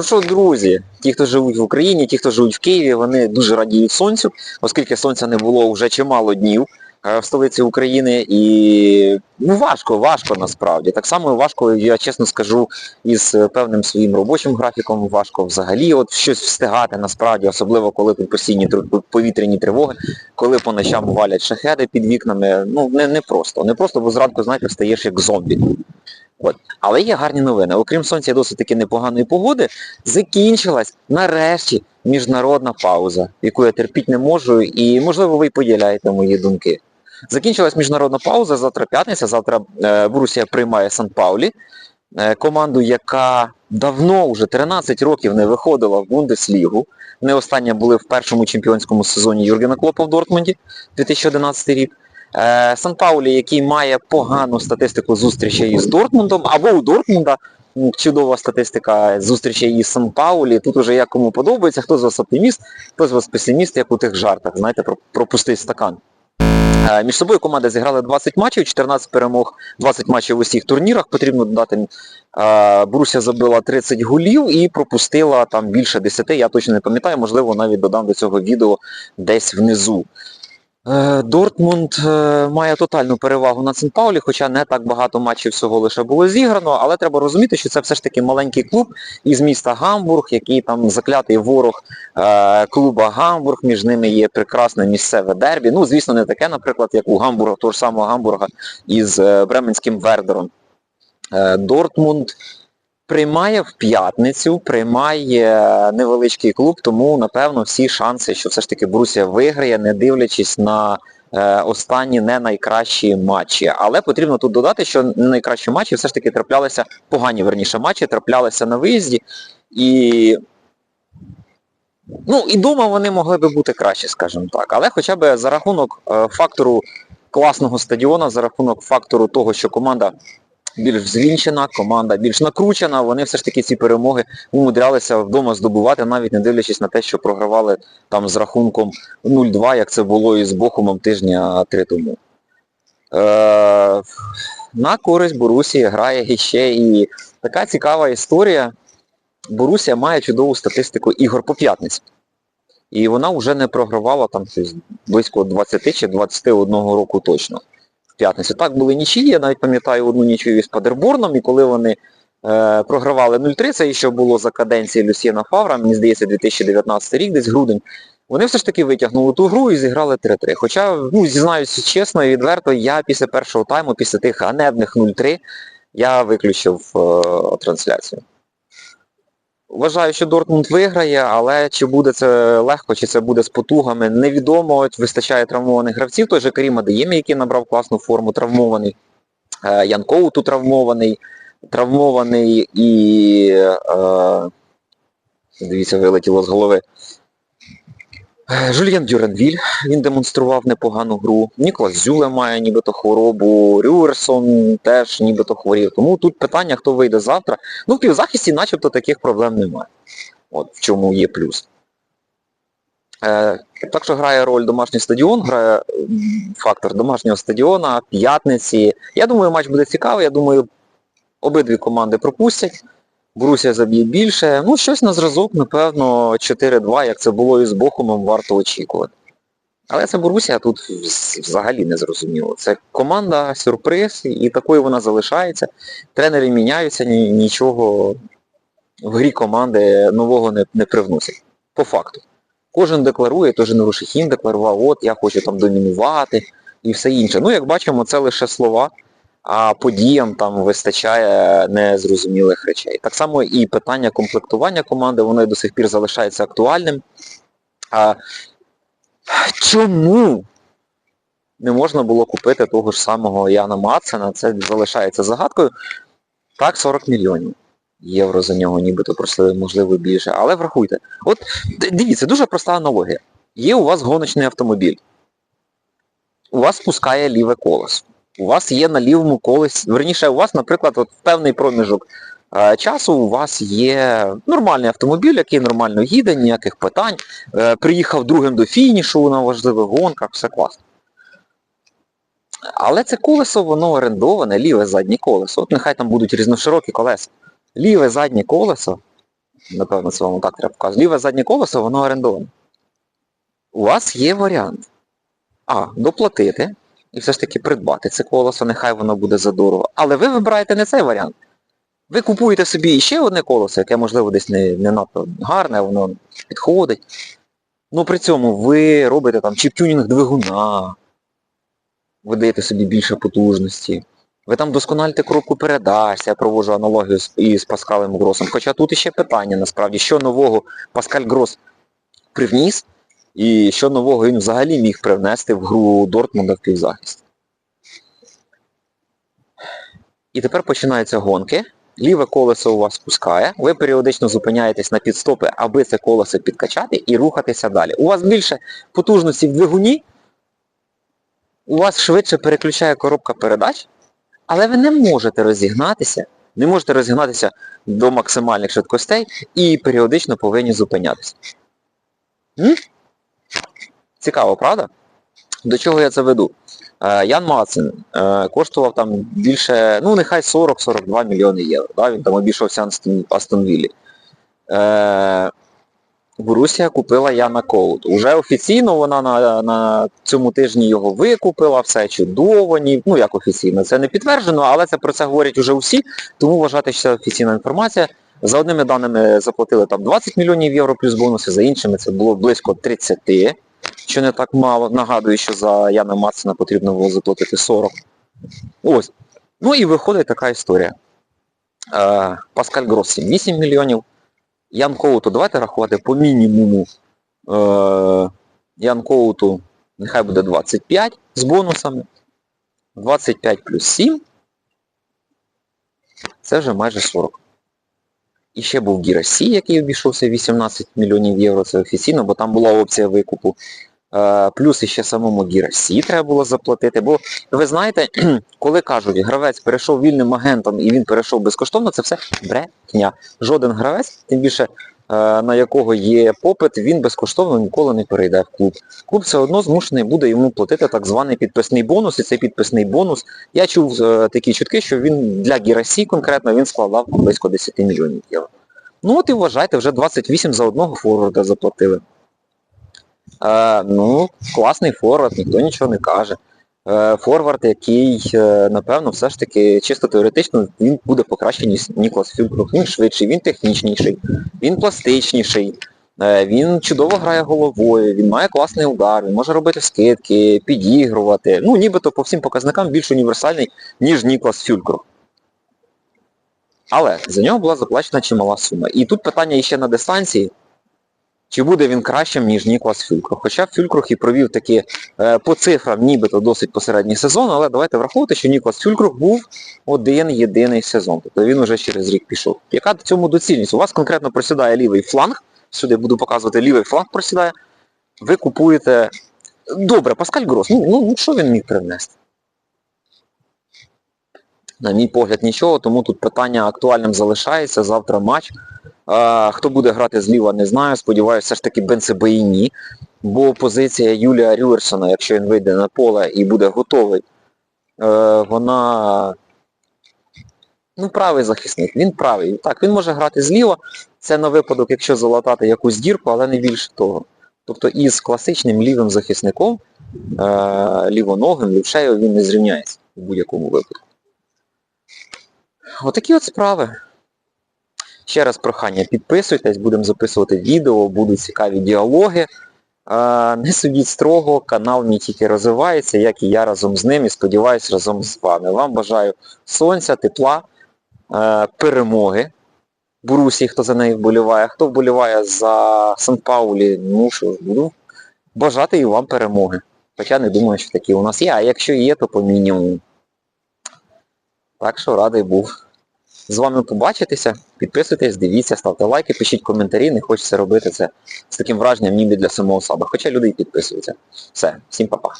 Ну що, друзі, ті, хто живуть в Україні, ті, хто живуть в Києві, вони дуже радіють сонцю, оскільки сонця не було вже чимало днів е, в столиці України. І ну важко, важко насправді. Так само важко, я чесно скажу, із е, певним своїм робочим графіком, важко взагалі от щось встигати насправді, особливо коли тут постійні повітряні тривоги, коли по ночам валять шахеди під вікнами. Ну не, не просто. Не просто, бо зранку, знаєте, стаєш як зомбі. От. Але є гарні новини. Окрім сонця досить таки непоганої погоди, закінчилась нарешті міжнародна пауза, яку я терпіти не можу, і можливо ви поділяєте мої думки. Закінчилась міжнародна пауза, завтра п'ятниця, завтра е, Борусія приймає Сан-Паулі, е, команду, яка давно вже 13 років не виходила в Бундеслігу. Вони останні були в першому чемпіонському сезоні Юргена Клопа в Дортмунді 2011 рік. Е, Сан-Паулі, який має погану статистику зустрічей із Дортмундом, або у Дортмунда чудова статистика зустрічей із Сан-Паулі. Тут уже як кому подобається, хто з вас оптиміст, хто з вас песиміст, як у тих жартах, знаєте, про, стакан. Е, Між собою команди зіграли 20 матчів, 14 перемог, 20 матчів в усіх турнірах. Потрібно додати. е, Боруся забила 30 голів і пропустила там більше 10, я точно не пам'ятаю, можливо, навіть додам до цього відео десь внизу. Е, Дортмунд е, має тотальну перевагу над Сан-Паулі, хоча не так багато матчів всього лише було зіграно, але треба розуміти, що це все ж таки маленький клуб із міста Гамбург, який там заклятий ворог е, клуба Гамбург, між ними є прекрасне місцеве дербі. Ну, звісно, не таке, наприклад, як у Гамбурга, того ж самого Гамбурга із Бременським Вердером. Дортмунд приймає в п'ятницю, приймає невеличкий клуб, тому напевно всі шанси, що все ж таки Брусія виграє, не дивлячись на е, останні не найкращі матчі. Але потрібно тут додати, що не найкращі матчі все ж таки траплялися, погані верніше матчі, траплялися на виїзді. І ну і дома вони могли би бути краще, скажімо так. Але хоча б за рахунок е, фактору класного стадіона, за рахунок фактору того, що команда більш взвінчена, команда більш накручена, вони все ж таки ці перемоги умудрялися вдома здобувати, навіть не дивлячись на те, що програвали там з рахунком 0-2, як це було із Бохумом тижня три тому. Е, на користь Борусії грає ще і така цікава історія. Борусія має чудову статистику ігор по п'ятниці. І вона вже не програвала там близько 20 чи 21 року точно п'ятницю. Так були нічиї, я навіть пам'ятаю одну нічию із Падерборном, і коли вони е, програвали 0-3, це ще було за каденції Люсіна Фавра, мені здається, 2019 рік, десь грудень, вони все ж таки витягнули ту гру і зіграли 3-3. Хоча, ну, зізнаюся чесно і відверто, я після першого тайму, після тих ганебних 0-3, я виключив е, трансляцію. Вважаю, що Дортмунд виграє, але чи буде це легко, чи це буде з потугами, невідомо. Вистачає травмованих гравців. Той же Карім Адеємі, який набрав класну форму, травмований. Янкоу тут травмований. Травмований і... Е, дивіться, вилетіло з голови. Е, Жульєн Дюренвіль, він демонстрував непогану гру. Ніколас Зюле має нібито хворобу, Рюерсон теж нібито хворів. Тому тут питання, хто вийде завтра. Ну, в півзахисті начебто таких проблем немає. От в чому є плюс. Е, так що грає роль домашній стадіон, грає фактор домашнього стадіона, п'ятниці. Я думаю, матч буде цікавий, я думаю, обидві команди пропустять. Брусія заб'є більше. Ну, щось на зразок, напевно, 4-2, як це було із Бохумом, варто очікувати. Але це Борусія тут взагалі не зрозуміло. Це команда сюрприз, і такою вона залишається. Тренери міняються, ні- нічого в грі команди нового не, не привносять. По факту. Кожен декларує, той же Нарушихін декларував, от я хочу там домінувати і все інше. Ну, як бачимо, це лише слова, а подіям там вистачає незрозумілих речей. Так само і питання комплектування команди, воно до сих пір залишається актуальним. А чому не можна було купити того ж самого Яна Мацена? Це залишається загадкою. Так, 40 мільйонів євро за нього нібито просили, можливо, більше. Але врахуйте. От дивіться, дуже проста аналогія. Є у вас гоночний автомобіль. У вас спускає ліве колесо. У вас є на лівому колесі, верніше, у вас, наприклад, от певний проміжок е, часу у вас є нормальний автомобіль, який нормально їде, ніяких питань. Е, приїхав другим до фінішу на важливих гонках, все класно. Але це колесо, воно орендоване, ліве заднє колесо. От нехай там будуть різноширокі колеса. Ліве заднє колесо Напевно, це вам так треба показати. Ліве заднє колесо, воно орендоване. У вас є варіант. А, доплатити і все ж таки придбати це колесо, нехай воно буде задорого. Але ви вибираєте не цей варіант. Ви купуєте собі ще одне колесо, яке, можливо, десь не, не надто гарне, воно підходить. Ну при цьому ви робите там чіп-тюнінг двигуна, ви даєте собі більше потужності. Ви там досконалите коробку передач, я проводжу аналогію із Паскалем Гросом. Хоча тут іще питання, насправді, що нового Паскаль Грос привніс, і що нового він взагалі міг привнести в гру Дортмунда в півзахист. І тепер починаються гонки. Ліве колесо у вас спускає, ви періодично зупиняєтесь на підстопи, аби це колесо підкачати і рухатися далі. У вас більше потужності в двигуні, у вас швидше переключає коробка передач, але ви не можете розігнатися, не можете розігнатися до максимальних швидкостей і періодично повинні зупинятися. Цікаво, правда? До чого я це веду? Е, Ян Мацин е, коштував там більше, ну нехай 40-42 мільйони євро. Да? Він там обійшовся Астон, Астон Віллі. Е, Борусія купила Яна Коут. Уже офіційно вона на, на цьому тижні його викупила, все чудово, ні, ну як офіційно, це не підтверджено, але це про це говорять уже усі, тому вважати, що це офіційна інформація. За одними даними заплатили там 20 мільйонів євро плюс бонуси, за іншими це було близько 30, що не так мало. Нагадую, що за Яна Мацина потрібно було заплатити 40. Ось. Ну і виходить така історія. Е, Паскаль Грос 8 мільйонів. Ян Коуту, давайте рахувати по мінімуму. Е, Ян Коуту нехай буде 25 з бонусами. 25 плюс 7. Це вже майже 40. І ще був Гірасі, який обійшовся 18 мільйонів євро, це офіційно, бо там була опція викупу. Е, Плюс іще самому Гірасі треба було заплатити. Бо ви знаєте, коли кажуть, гравець перейшов вільним агентом і він перейшов безкоштовно, це все брехня. Жоден гравець, тим більше е, на якого є попит, він безкоштовно ніколи не перейде в клуб. Клуб все одно змушений буде йому платити так званий підписний бонус, і цей підписний бонус, я чув е, такі чутки, що він для Гірасі конкретно він складав близько 10 мільйонів євро. Ну от і вважайте, вже 28 за одного форварда заплатили. Е, ну, класний форвард, ніхто нічого не каже. Е, форвард, який, е, напевно, все ж таки чисто теоретично він буде покраще, ніж Ніклас Фюлькруг. Він швидший, він технічніший, він пластичніший, він чудово грає головою, він має класний удар, він може робити скидки, підігрувати. Ну, нібито по всім показникам більш універсальний, ніж Ніклас Фюлькруг. Але за нього була заплачена чимала сума. І тут питання іще на дистанції. Чи буде він кращим, ніж Ніколас Фюлькруг? Хоча Фюлькруг і провів такі е, по цифрам нібито досить посередній сезон, але давайте враховувати, що Ніколас Фюлькруг був один єдиний сезон. Тобто він уже через рік пішов. Яка в цьому доцільність? У вас конкретно просідає лівий фланг, сюди буду показувати, лівий фланг просідає. Ви купуєте... Добре, Паскаль Грос, ну, ну, ну що він міг привнести? На мій погляд, нічого, тому тут питання актуальним залишається. Завтра матч. Хто буде грати зліва, не знаю. Сподіваюся, все ж таки Бенцебеїні. Бо позиція Юлія Рюерсона, якщо він вийде на поле і буде готовий, е, вона ну, правий захисник, він правий. Так, він може грати зліва. Це на випадок, якщо залатати якусь дірку, але не більше того. Тобто із класичним лівим захисником, е, лівоногим, лівшею він не зрівняється в будь-якому випадку. Отакі от справи. Ще раз прохання, підписуйтесь, будемо записувати відео, будуть цікаві діалоги. Не судіть строго, канал мій тільки розвивається, як і я разом з ним і сподіваюся разом з вами. Вам бажаю сонця, тепла, перемоги. Бурусі, хто за неї вболіває, хто вболіває за Сан-Паулі, ну що, ж, буду бажати і вам перемоги. Хоча не думаю, що такі у нас є, а якщо є, то по мінімуму. Так що радий був з вами побачитися. Підписуйтесь, дивіться, ставте лайки, пишіть коментарі, не хочеться робити це з таким враженням ніби для самого себе. Хоча люди і підписуються. Все, всім па-па.